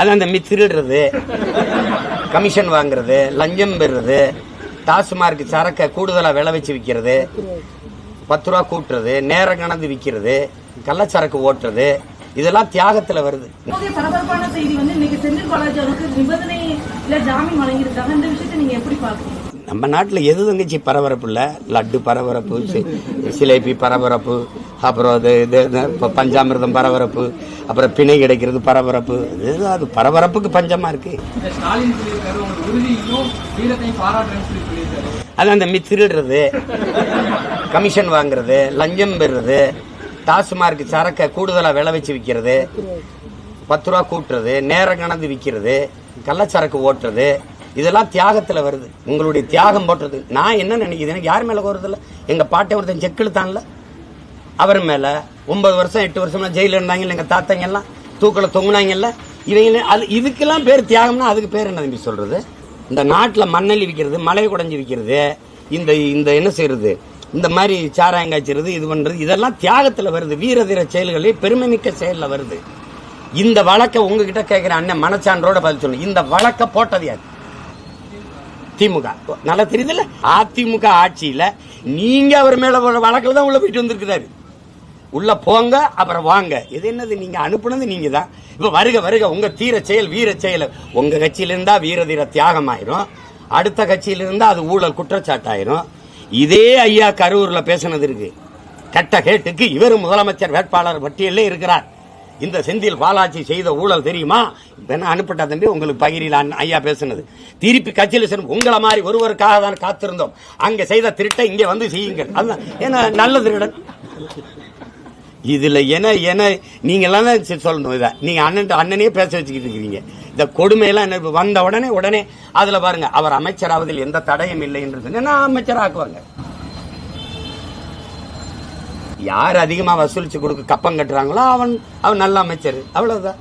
அது அந்த மி- திருடுறது கமிஷன் வாங்குறது லஞ்சம் பெறுறது டாஸ்மார்க் சரக்கை கூடுதலாக விளை வச்சு விற்கிறது பத்து ரூபா கூட்டுறது நேரம் கணந்து விற்கிறது கள்ளச்சரக்கு ஓட்டுறது இதெல்லாம் தியாகத்துல வருது. பரபரப்பான செய்தி வந்து இன்னைக்கு செந்தில் பாலாஜி அவருக்கு நிபந்தனை இல்ல ஜாமீன் வழங்கியிருக்காங்க. இந்த விஷயத்தை நீங்க எப்படி பாக்குறீங்க நம்ம நாட்டில் எது தங்கச்சி பரபரப்பு இல்லை? லட்டு பரபரப்பு சிலேபி பரபரப்பு அப்புறம் இது இது பஞ்சாமிர்தம் பரபரப்பு அப்புறம் பிணை கிடைக்கிறது பரபரப்பு. இது அது பரபரப்புக்கு பஞ்சமா இருக்கு. இந்த ஸ்டாலின் சொல்லியிருக்காரு உங்களுக்கு உறுதியும் வீரத்தையும் பாராட்டுறேன்னு சொல்லி சொல்லியிருக்காரு. அது அந்த திருடுறது கமிஷன் வாங்குறது லஞ்சம் பெறுறது டாஸ்மார்க் சரக்கை கூடுதலா விலை வச்சு விற்கிறது பத்து ரூபா கூட்டுறது நேரம் கணந்து விற்கிறது கள்ளச்சரக்கு ஓட்டுறது இதெல்லாம் தியாகத்துல வருது. உங்களுடைய தியாகம் போட்டுறது நான் என்ன நினைக்கிறேன்? எனக்கு யார் மேல கோருதில்ல எங்க பாட்டை ஒருத்தன் செக் இழுத்தான்ல. அவர் மேல ஒன்பது வருஷம் எட்டு வருஷம்லாம் ஜெயில இருந்தாங்கல்ல எங்க தாத்தங்க எல்லாம். தூக்கில தொங்குனாங்கல்ல. இவங்க அது இதுக்கெல்லாம் பேர் தியாகம்னா அதுக்கு பேர் என்ன தம்பி சொல்றது? இந்த நாட்டில் மண்ணெல்லி விற்கிறது மலை குடஞ்சி விற்கிறது இந்த இந்த என்ன செய்யறது? இந்த மாதிரி சாராயம் காய்ச்சிறது இது பண்ணுறது இதெல்லாம் தியாகத்தில் வருது. வீர தீர பெருமைமிக்க செயலில் வருது. இந்த வழக்கை உங்ககிட்ட கேட்குற அண்ணன் மனச்சான்றோட பதில் சொல்லணும் இந்த வழக்கை போட்டது யார்? திமுக. நல்லா தெரியுதுல்ல? அதிமுக ஆட்சியில நீங்க அவர் மேல வழக்கில் தான் உள்ள போயிட்டு வந்திருக்கிறாரு. உள்ள போங்க அப்புறம் வாங்க. இது என்னது? நீங்க அனுப்புனது நீங்க தான். இப்ப வருக வருக உங்க தீர செயல் வீர செயல். உங்க கட்சியில இருந்தா வீர தீர தியாகம் ஆயிரும் அடுத்த கட்சியில இருந்தா அது ஊழல் குற்றச்சாட்டாயிரும். இதே ஐயா கரூர்ல பேசினது இருக்கு. கட்ட கேட்டுக்கு இவர் முதலமைச்சர் வேட்பாளர் பட்டியலே இருக்கிறார். இந்த செந்தில் பாலாஜி செய்த ஊழல் தெரியுமா? அனுப்பிட்ட அனுப்பிட்டா தம்பி உங்களுக்கு பகிரில அண்ணன் ஐயா பேசுனது. திருப்பி கட்சியில் சென்று உங்களை மாதிரி ஒருவருக்காக தான் காத்திருந்தோம். அங்கே செய்த திருட்டை இங்கே வந்து செய்யுங்கள். அதுதான். ஏன்னா நல்ல திருடன் இதில் என என நீங்களாம் தான் சொல்லணும் இதை. நீங்க அண்ணன் அண்ணனே பேச வச்சுக்கிட்டு இருக்கிறீங்க. இந்த கொடுமையெல்லாம் என்ன வந்த உடனே உடனே அதில் பாருங்க அவர் அமைச்சராவதில் எந்த தடையும் இல்லை என்று சொன்னால் அமைச்சராக்குவாங்க? யார் அதிகமா வசூலிச்சு கொடுக்க கப்பம் கட்டுறாங்களோ அவன் அவன் நல்ல அமைச்சர். அவ்வளவுதான்.